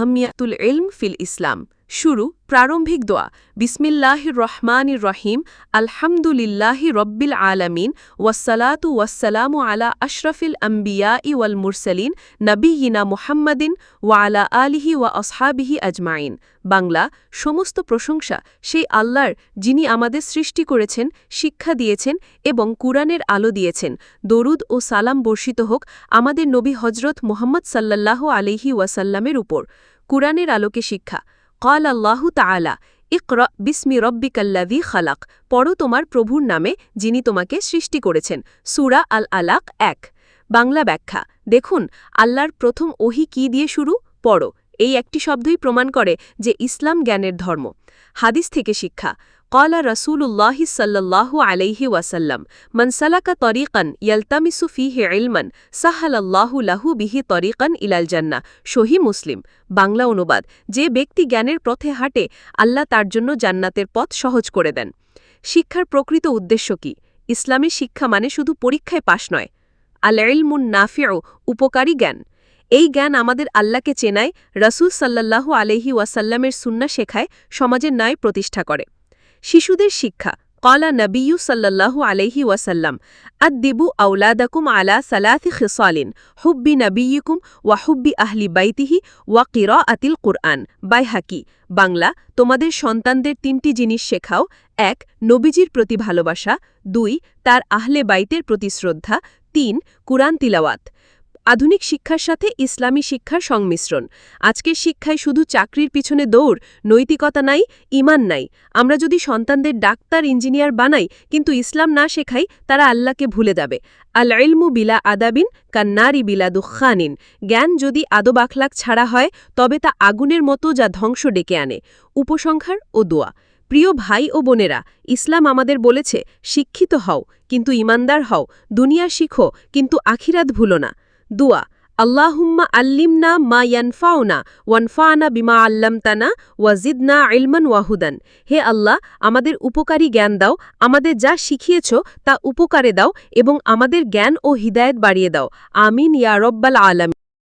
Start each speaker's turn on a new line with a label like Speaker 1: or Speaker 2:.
Speaker 1: আহমিয়াতুল ইলম ফিল ইসলাম শুরু, প্রারম্ভিক দোয়া। বিসমিল্লাহির রহমান রহিম আলহামদুলিল্লাহি রব্বিল আলামিন, ওয়াসসালাতু ওয়াসসালামু আলা আশরাফিল আম্বিয়া ওয়াল মুরসালিন নবীনা মুহাম্মাদিন ওয়া আলা আলিহি ওয়া আসহাবিহি আজমাইন। বাংলা, সমস্ত প্রশংসা সেই আল্লাহর যিনি আমাদের সৃষ্টি করেছেন, শিক্ষা দিয়েছেন এবং কুরআনের আলো দিয়েছেন। দরুদ ও সালাম বর্ষিত হোক আমাদের নবী হজরত মোহাম্মদ সাল্লাল্লাহু আলিহি ওয়াসাল্লামের উপর। কুরআনের আলোকে শিক্ষা। কল আল্লাহ তালা ইকর বিস্মি রব্বিকাল্লাদি খালাক, পড়ো তোমার প্রভুর নামে, যিনি তোমাকে সৃষ্টি করেছেন। সুরা আল আলাক এক। বাংলা ব্যাখ্যা, দেখুন, আল্লাহর প্রথম ওহি কি দিয়ে শুরু? পড়ো। এই একটি শব্দই প্রমাণ করে যে ইসলাম জ্ঞানের ধর্ম। হাদিস থেকে শিক্ষা قال رسول الله صلى الله عليه وسلم من سلك طريقا يلتمس فيه علما سهل الله له به طريقا إلى الجنة সহি মুসলিম বাংলা অনুবাদ যে ব্যক্তি জ্ঞানের পথে হাঁটে আল্লাহ তার জন্য জান্নাতের পথ সহজ করে দেন শিক্ষার প্রকৃত উদ্দেশ্য কি ইসলামী শিক্ষা মানে শুধু পরীক্ষায় পাশ নয় আল ইলমুন নাফিও উপকারী জ্ঞান এই জ্ঞান আমাদের আল্লাহকে চেনায় রসুল সাল্লাল্লাহু আলহি ওয়াসাল্লামের সুন্না শেখায় সমাজের ন্যায় প্রতিষ্ঠা করে শিশুদের শিক্ষা। কলা নবিয়ু সাল্লাল্লাহু আলহি ওয়াসাল্লাম, আদ্দিবু আউলাদাকুম আলা সালাথি খিসালিন, হুব্বি নবিয়িকুম ওয়া হুব্বি আহলি বাইতিহি ওয়া কিরা আতিল কুরআন। বাইহাকি, বাংলা, তোমাদের সন্তানদের তিনটি জিনিস শেখাও। এক, নবীজির প্রতি ভালোবাসা। দুই, তার আহলে বাইতের প্রতি শ্রদ্ধা। তিন, কুরআন তিলাওয়াত। আধুনিক শিক্ষার সাথে ইসলামী শিক্ষার সংমিশ্রণ। আজকের শিক্ষায় শুধু চাকরির পিছনে দৌড়, নৈতিকতা নাই, ইমান নাই। আমরা যদি সন্তানদের ডাক্তার, ইঞ্জিনিয়ার বানাই, কিন্তু ইসলাম না শেখাই, তারা আল্লাহকে ভুলে যাবে। আল ইলমু বিলা আদাবিন কান্নারি বিলা দুঃখানিন। জ্ঞান যদি আদব আখলাক ছাড়া হয়, তবে তা আগুনের মতো যা ধ্বংস ডেকে আনে। উপসংহার ও দোয়া। প্রিয় ভাই ও বোনেরা, ইসলাম আমাদের বলেছে, শিক্ষিত হও, কিন্তু ইমানদার হও। দুনিয়া শিখো, কিন্তু আখিরাত ভুলো না। দুয়া, আল্লাহুম্মা আল্লিমনা মা ইয়ানফাওনা ওয়ানফানা বিমা আল্লামতানা ওয়াজিদনা ইলমান ওয়াহুদান হে আল্লাহ, আমাদের উপকারী জ্ঞান দাও, আমাদের যা শিখিয়েছ তা উপকারে দাও এবং আমাদের জ্ঞান ও হিদায়ত বাড়িয়ে দাও। আমিন ইয়া রব্বাল আলম